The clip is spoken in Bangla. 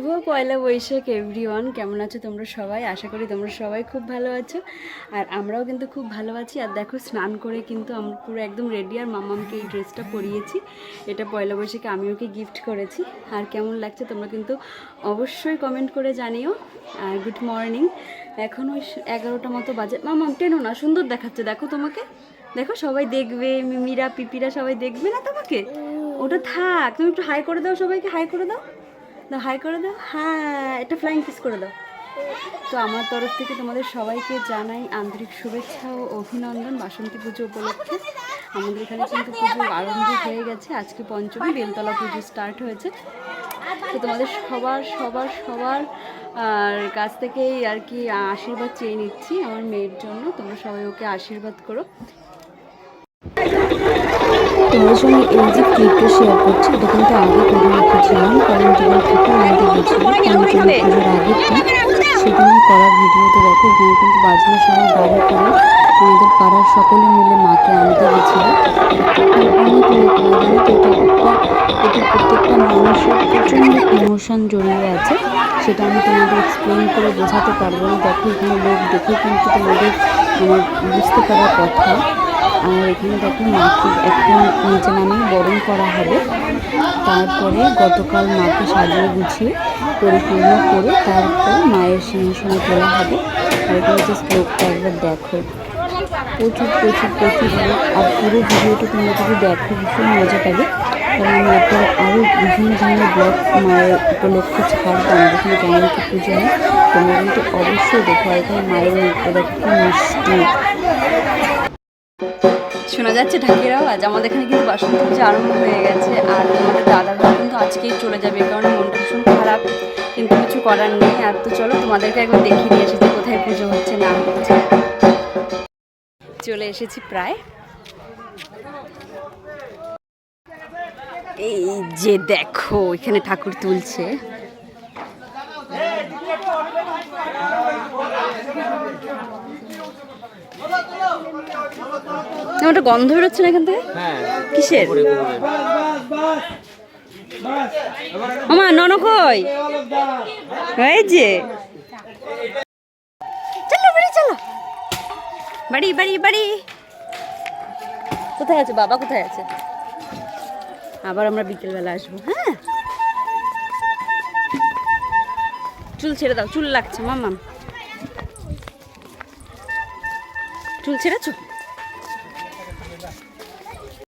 শুভ পয়লা বৈশাখ এভরিওয়ান কেমন আছো তোমরা সবাই? আশা করি তোমরা সবাই খুব ভালো আছো। আর আমরাও কিন্তু খুব ভালো আছি। আর দেখো, স্নান করে কিন্তু আমরা পুরো একদম রেডি আর মামামকে এই ড্রেসটা পরিয়েছি। এটা পয়লা বৈশাখে আমি ওকে গিফট করেছি। আর কেমন লাগছে তোমরা কিন্তু অবশ্যই কমেন্ট করে জানিও। আর গুড মর্নিং এখন ওই এগারোটা মতো বাজে। মামাম, টেনো না, সুন্দর দেখাচ্ছে। দেখো তোমাকে। দেখো, সবাই দেখবে। মিমিরা, পিপিরা সবাই দেখবে না তোমাকে? ওটা থাক। তুমি একটু হাই করে দাও সবাইকে হাই করে দাও। দাও হাই করে দাও। হ্যাঁ এটা ফ্লাইং কিস করে দাও। তো আমার তরফ থেকে তোমাদের সবাইকে জানাই আন্তরিক শুভেচ্ছা ও অভিনন্দন বাসন্তী পুজো উপলক্ষে। আমাদের এখানে কিন্তু পুজো আরম্ভ হয়ে গেছে। আজকে পঞ্চমী, বেলতলা পুজো স্টার্ট হয়েছে। তো তোমাদের সবার সবার সবার, আর কাছ থেকেই আর কি আশীর্বাদ চেয়ে নিচ্ছি আমার মেয়ের জন্য। তোমরা সবাই ওকে আশীর্বাদ করো। তোমাদের সঙ্গে এই যে ক্লিপটা শেয়ার করছি, এটা কিন্তু আগে করে রেখেছিলাম। কারণ যখন ঠাকুর আনতে গেছিল পঞ্চমী পুজোর আগের দিন সেদিন করা ভিডিওতে দেখো এখানে কিন্তু বাজনা সহ গাড়ি করে আমাদের পাড়ার সকলে মিলে মাকে আনতে গেছিল। অনেক লোক এটা প্রত্যেকটা মানুষের প্রচণ্ড ইমোশন জড়িয়ে আছে। সেটা আমি তোমাদের এক্সপ্লেন করে বোঝাতে পারব না। দেখো, এখানে লোক দেখে কিন্তু তোমাদের বুঝতে পারার কথা। আর এখানে দেখো মাকে এখন নিচে নামিয়ে বরণ করা হবে। তারপরে গতকাল মাকে সাজিয়ে গুছিয়ে পরিপূর্ণ করে তারপর মায়ের সিংহাসনে তোলা হবে। আর এখানে জাস্ট লোকটা একবার দেখো। প্রচুর প্রচুর প্রচুর আর পুরো ভিডিওটা তোমরা যদি দেখো, ভীষণ মজা পাবে। কারণ আমি এরপর আরও বিভিন্ন ধরনের ব্লগ মায়ের উপলক্ষে ছাড়বো। আমাদের এখানে কেমন কি পুজো হয়, তোমরা কিন্তু অবশ্যই দেখো। আর এখানে মায়ের মুখটা দেখো মিষ্টি। শোনা যাচ্ছে ঢাকের আওয়াজ। আমাদের এখানে কিন্তু বাসন্তী পুজো আরম্ভ হয়ে গেছে আর আমাদের দাদারা কিন্তু আজকেই চলে যাবে কারণে মনটা ভীষণ খারাপ। কিন্তু কিছু করার নেই। আর তো চলো, তোমাদেরকে একবার দেখিয়ে দিয়ে এসেছি কোথায় পুজো হচ্ছে, না হচ্ছে। চলে এসেছি প্রায়। এই যে দেখো, এখানে ঠাকুর তুলছে। ওটা গন্ধ বেরোচ্ছে না এখান থেকে? হ্যাঁ। কিসের? করে মামা এই যে। চলো বাড়ি চলো। বাড়ি বাড়ি বাড়ি। কোথায় আছে বাবা? কোথায় আছে? আবার আমরা বিকেলবেলা আসব হ্যাঁ? চুল ছেড়ে দাও চুল লাগছে মামাম চুল ছেড়েছো?